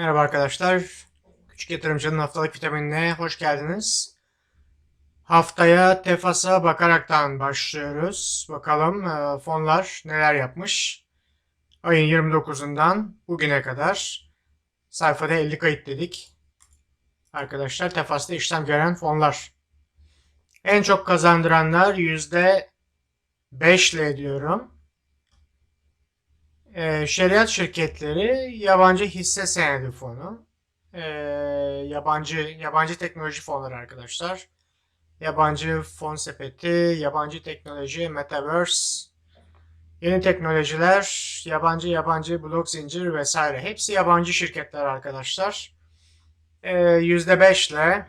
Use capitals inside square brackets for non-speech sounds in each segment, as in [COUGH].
Merhaba arkadaşlar. Küçük Yatırımcının Haftalık Vitaminine hoş geldiniz. Haftaya Tefas'a bakaraktan başlıyoruz. Bakalım e, fonlar neler yapmış. Ayın 29'undan bugüne kadar sayfada 50 kayıt dedik. Arkadaşlar Tefas'ta işlem gören fonlar. En çok kazandıranlar %5 ile diyorum. Ee, şeriat şirketleri yabancı hisse senedi fonu. Ee, yabancı yabancı teknoloji fonları arkadaşlar. Yabancı fon sepeti, yabancı teknoloji, metaverse, yeni teknolojiler, yabancı yabancı blok zincir vesaire. Hepsi yabancı şirketler arkadaşlar. Ee, %5 ile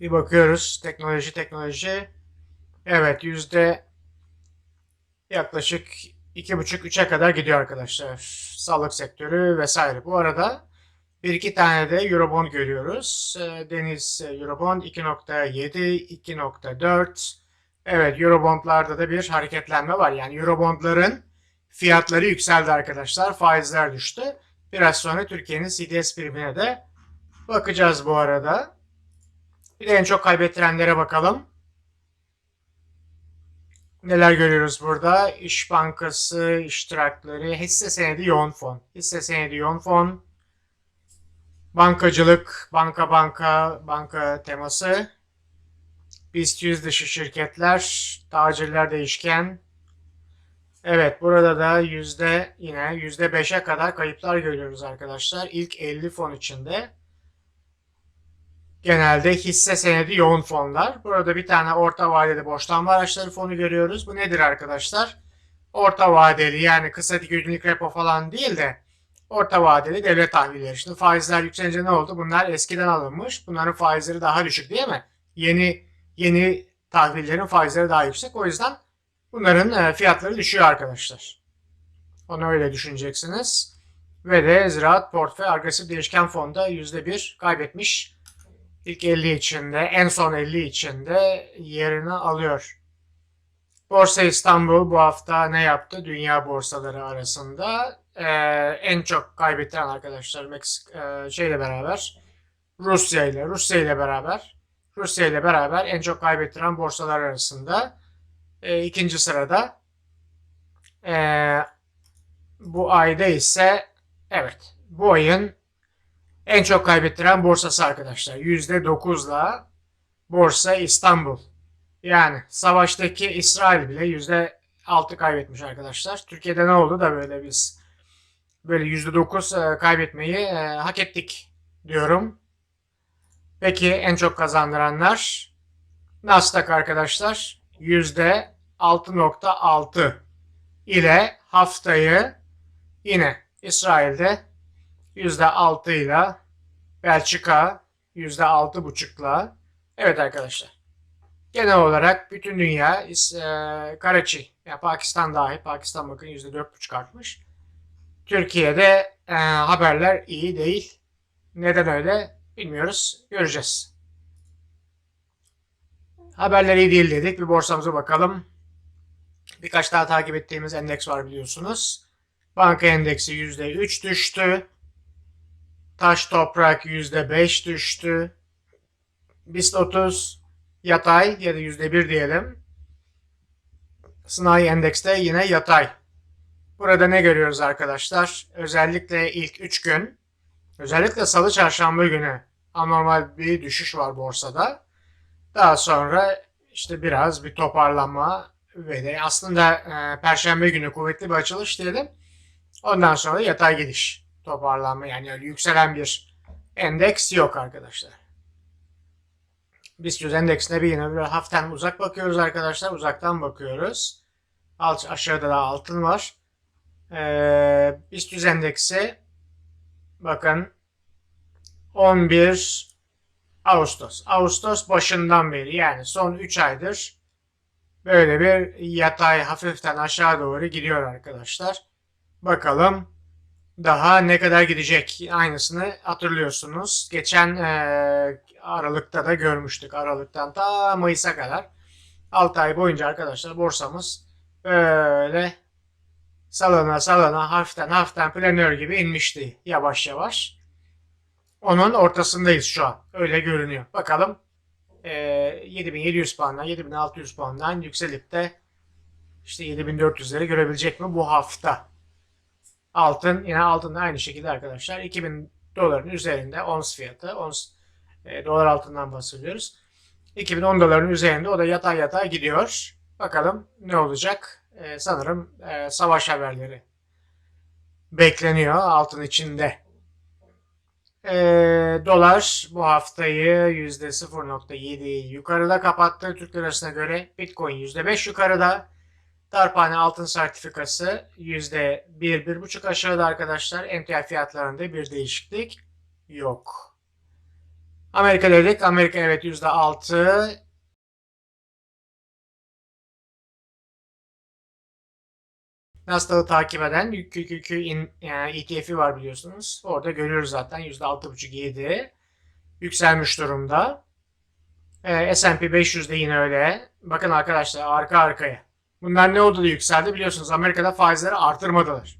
bir bakıyoruz. Teknoloji teknoloji. Evet yüzde yaklaşık 2,5-3'e kadar gidiyor arkadaşlar. Sağlık sektörü vesaire. Bu arada bir iki tane de Eurobond görüyoruz. Ee, Deniz e, Eurobond 2.7, 2.4. Evet Eurobondlarda da bir hareketlenme var. Yani Eurobondların fiyatları yükseldi arkadaşlar. Faizler düştü. Biraz sonra Türkiye'nin CDS primine de bakacağız bu arada. Bir de en çok kaybettirenlere bakalım. Neler görüyoruz burada? İş Bankası iştirakları, hisse senedi yoğun fon. Hisse senedi yoğun fon. Bankacılık, banka banka, banka teması. BIST 100 dışı şirketler, tacirler değişken. Evet burada da yüzde yine yüzde beşe kadar kayıplar görüyoruz arkadaşlar. İlk 50 fon içinde. Genelde hisse senedi yoğun fonlar. Burada bir tane orta vadeli borçlanma araçları fonu görüyoruz. Bu nedir arkadaşlar? Orta vadeli yani kısa günlük repo falan değil de orta vadeli devlet tahvilleri. Şimdi faizler yükselince ne oldu? Bunlar eskiden alınmış. Bunların faizleri daha düşük değil mi? Yeni yeni tahvillerin faizleri daha yüksek. O yüzden bunların e, fiyatları düşüyor arkadaşlar. Onu öyle düşüneceksiniz. Ve de Ziraat Portföy Agresif Değişken Fonda %1 kaybetmiş. İlk 50 içinde, en son 50 içinde yerini alıyor. Borsa İstanbul bu hafta ne yaptı? Dünya borsaları arasında ee, en çok kaybettiren arkadaşlar Meksik e, şeyle beraber Rusya ile Rusya ile beraber Rusya ile beraber en çok kaybettiren borsalar arasında e, ikinci sırada e, bu ayda ise evet bu ayın en çok kaybettiren borsası arkadaşlar. %9'la Borsa İstanbul. Yani savaştaki İsrail bile %6 kaybetmiş arkadaşlar. Türkiye'de ne oldu da böyle biz böyle %9 e, kaybetmeyi e, hak ettik diyorum. Peki en çok kazandıranlar Nasdaq arkadaşlar %6.6 ile haftayı yine İsrail'de %6 ile Belçika %6,5'la evet arkadaşlar genel olarak bütün dünya e, Karachi yani Pakistan dahil Pakistan bakın %4,5 artmış. Türkiye'de e, haberler iyi değil. Neden öyle bilmiyoruz. Göreceğiz. Haberler iyi değil dedik. Bir borsamıza bakalım. Birkaç daha takip ettiğimiz endeks var biliyorsunuz. Banka endeksi %3 düştü. Taş toprak %5 düştü. BIST 30 yatay ya da %1 diyelim. Sınai endekste yine yatay. Burada ne görüyoruz arkadaşlar? Özellikle ilk 3 gün, özellikle salı çarşamba günü anormal bir düşüş var borsada. Daha sonra işte biraz bir toparlanma ve de aslında e, perşembe günü kuvvetli bir açılış diyelim. Ondan sonra yatay gidiş toparlanma yani yükselen bir endeks yok arkadaşlar. BIST 100 endeksine bir yine bir hafiften uzak bakıyoruz arkadaşlar. Uzaktan bakıyoruz. Alt, aşağıda da altın var. Ee, BIST 100 endeksi bakın 11 Ağustos. Ağustos başından beri yani son 3 aydır böyle bir yatay hafiften aşağı doğru gidiyor arkadaşlar. Bakalım daha ne kadar gidecek? Aynısını hatırlıyorsunuz. Geçen e, Aralık'ta da görmüştük. Aralık'tan ta Mayıs'a kadar 6 ay boyunca arkadaşlar borsamız böyle salına salına hafiften hafiften planör gibi inmişti yavaş yavaş. Onun ortasındayız şu an. Öyle görünüyor. Bakalım e, 7700 puandan 7600 puandan yükselip de işte 7400'leri görebilecek mi bu hafta? Altın yine altın da aynı şekilde arkadaşlar 2000 doların üzerinde ons fiyatı ons e, dolar altından bahsediyoruz. 2010 doların üzerinde o da yatay yatay gidiyor. Bakalım ne olacak? E, sanırım e, savaş haberleri bekleniyor altın içinde. E, dolar bu haftayı %0.7 yukarıda kapattı Türk lirasına göre. Bitcoin %5 yukarıda. Darphane altın sertifikası %1-1,5 aşağıda arkadaşlar. Emtia fiyatlarında bir değişiklik yok. Amerika dedik. Amerika evet %6. Nasdaq'ı takip eden QQQ yani ETF'i var biliyorsunuz. Orada görüyoruz zaten %6,5-7 yükselmiş durumda. Ee, S&P 500'de yine öyle. Bakın arkadaşlar arka arkaya. Bunlar ne oldu da yükseldi biliyorsunuz. Amerika'da faizleri artırmadılar.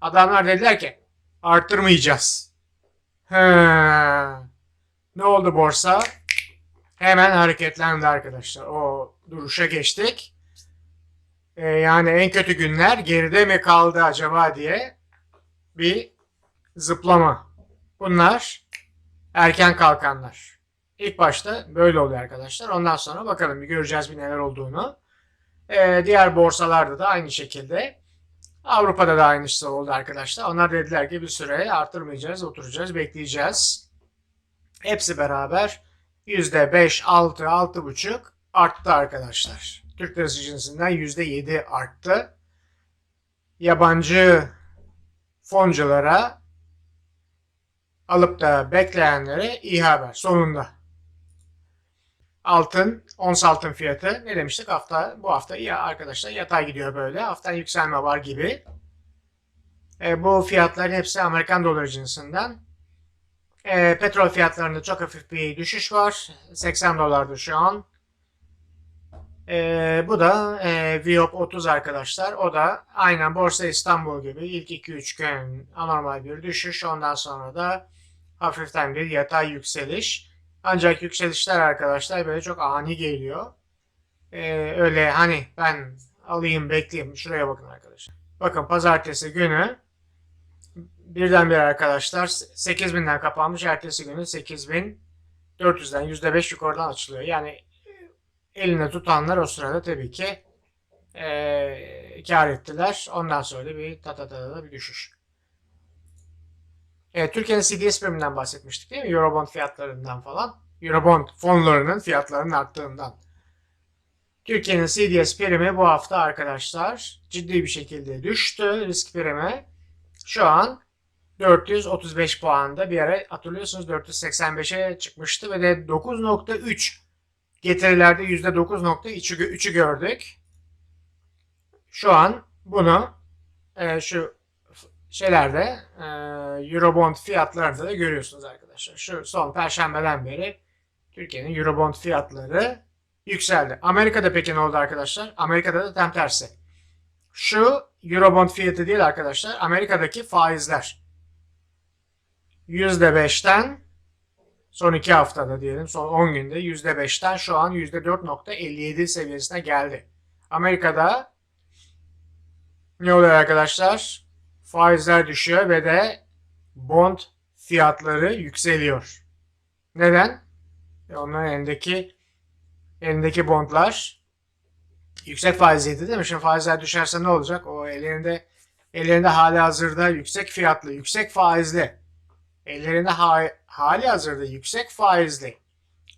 Adamlar dediler ki artırmayacağız. He. Ne oldu borsa? Hemen hareketlendi arkadaşlar. O duruşa geçtik. Ee, yani en kötü günler geride mi kaldı acaba diye bir zıplama. Bunlar erken kalkanlar. İlk başta böyle oluyor arkadaşlar. Ondan sonra bakalım bir göreceğiz bir neler olduğunu. Ee, diğer borsalarda da aynı şekilde. Avrupa'da da aynısı oldu arkadaşlar. Onlar dediler ki bir süre artırmayacağız, oturacağız, bekleyeceğiz. Hepsi beraber %5, 6, 6,5 arttı arkadaşlar. Türk lirası cinsinden %7 arttı. Yabancı fonculara alıp da bekleyenlere iyi haber sonunda. Altın, ons altın fiyatı ne demiştik hafta bu hafta ya arkadaşlar yatay gidiyor böyle. Haftan yükselme var gibi. E, bu fiyatların hepsi Amerikan doları cinsinden. E, petrol fiyatlarında çok hafif bir düşüş var. 80 dolardı şu an. E, bu da e, Viop 30 arkadaşlar. O da aynen Borsa İstanbul gibi ilk 2-3 gün anormal bir düşüş. Ondan sonra da hafiften bir yatay yükseliş. Ancak yükselişler arkadaşlar böyle çok ani geliyor. Ee, öyle hani ben alayım bekleyeyim. Şuraya bakın arkadaşlar. Bakın pazartesi günü birdenbire arkadaşlar 8000'den kapanmış. Ertesi günü 8400'den %5 yukarıdan açılıyor. Yani eline tutanlar o sırada tabii ki e, kar ettiler. Ondan sonra da bir tatatada bir düşüş. Evet, Türkiye'nin CDS priminden bahsetmiştik değil mi? Eurobond fiyatlarından falan. Eurobond fonlarının fiyatlarının arttığından. Türkiye'nin CDS primi bu hafta arkadaşlar ciddi bir şekilde düştü. Risk primi şu an 435 puanda bir ara hatırlıyorsunuz 485'e çıkmıştı ve de 9.3 getirilerde %9.3'ü gördük. Şu an bunu e, şu şeylerde e, Eurobond fiyatlarında da görüyorsunuz arkadaşlar. Şu son perşembeden beri Türkiye'nin Eurobond fiyatları yükseldi. Amerika'da peki ne oldu arkadaşlar? Amerika'da da tam tersi. Şu Eurobond fiyatı değil arkadaşlar. Amerika'daki faizler. %5'ten son 2 haftada diyelim son 10 günde %5'ten şu an %4.57 seviyesine geldi. Amerika'da ne oluyor arkadaşlar? Faizler düşüyor ve de bond fiyatları yükseliyor. Neden? E onların elindeki elindeki bondlar yüksek faizliydi değil mi? Şimdi faizler düşerse ne olacak? O ellerinde ellerinde hali hazırda yüksek fiyatlı, yüksek faizli ellerinde ha, hali hazırda yüksek faizli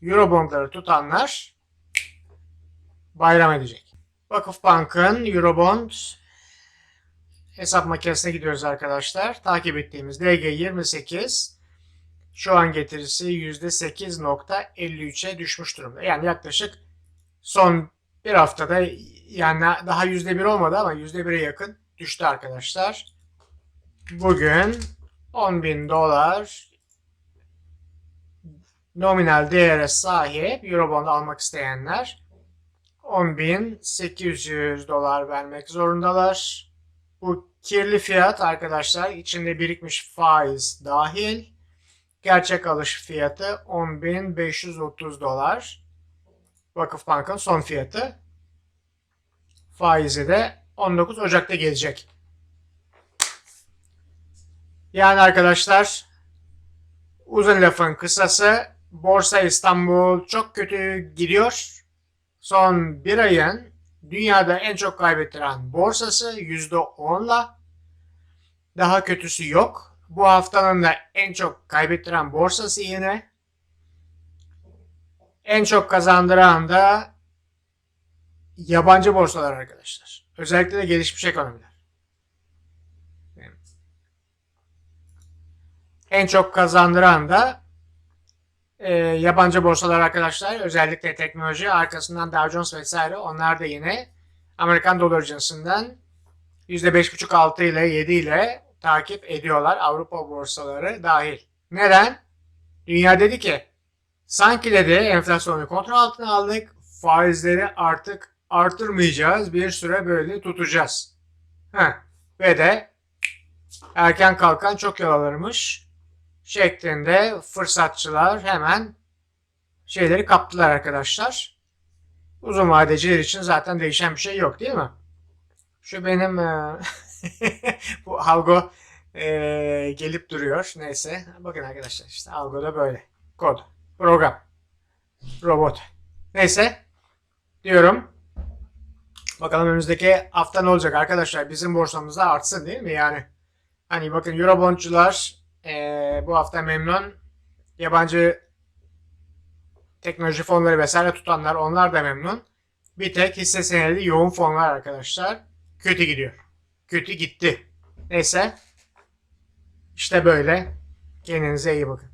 Eurobondları tutanlar bayram edecek. Vakıfbank'ın Eurobond hesap makinesine gidiyoruz arkadaşlar. Takip ettiğimiz DG28 şu an getirisi %8.53'e düşmüş durumda. Yani yaklaşık son bir haftada yani daha %1 olmadı ama %1'e yakın düştü arkadaşlar. Bugün 10 bin dolar nominal değere sahip Eurobond almak isteyenler 10.800 dolar vermek zorundalar. Bu kirli fiyat arkadaşlar içinde birikmiş faiz dahil. Gerçek alış fiyatı 10.530 dolar. Vakıfbank'ın son fiyatı. Faizi de 19 Ocak'ta gelecek. Yani arkadaşlar uzun lafın kısası Borsa İstanbul çok kötü gidiyor. Son bir ayın dünyada en çok kaybettiren borsası %10'la. Daha kötüsü yok. Bu haftanın da en çok kaybettiren borsası yine. En çok kazandıran da yabancı borsalar arkadaşlar. Özellikle de gelişmiş ekonomiler. En çok kazandıran da e, yabancı borsalar arkadaşlar. Özellikle teknoloji arkasından Dow Jones vesaire. Onlar da yine Amerikan dolar cinsinden %5,5-6 ile 7 ile takip ediyorlar. Avrupa borsaları dahil. Neden? Dünya dedi ki sanki dedi enflasyonu kontrol altına aldık. Faizleri artık artırmayacağız. Bir süre böyle tutacağız. Heh. Ve de erken kalkan çok yol şeklinde fırsatçılar hemen şeyleri kaptılar arkadaşlar. Uzun vadeciler için zaten değişen bir şey yok değil mi? Şu benim e, [LAUGHS] bu algo e, gelip duruyor. Neyse. Bakın arkadaşlar işte algo da böyle. Kod. Program. Robot. Neyse. Diyorum. Bakalım önümüzdeki hafta ne olacak arkadaşlar. Bizim borsamızda artsın değil mi? Yani hani bakın Eurobondcular ee, bu hafta memnun. Yabancı teknoloji fonları vesaire tutanlar onlar da memnun. Bir tek hisse senedi yoğun fonlar arkadaşlar. Kötü gidiyor. Kötü gitti. Neyse. İşte böyle. Kendinize iyi bakın.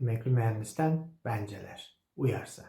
Emekli mühendisten benceler. Uyarsa.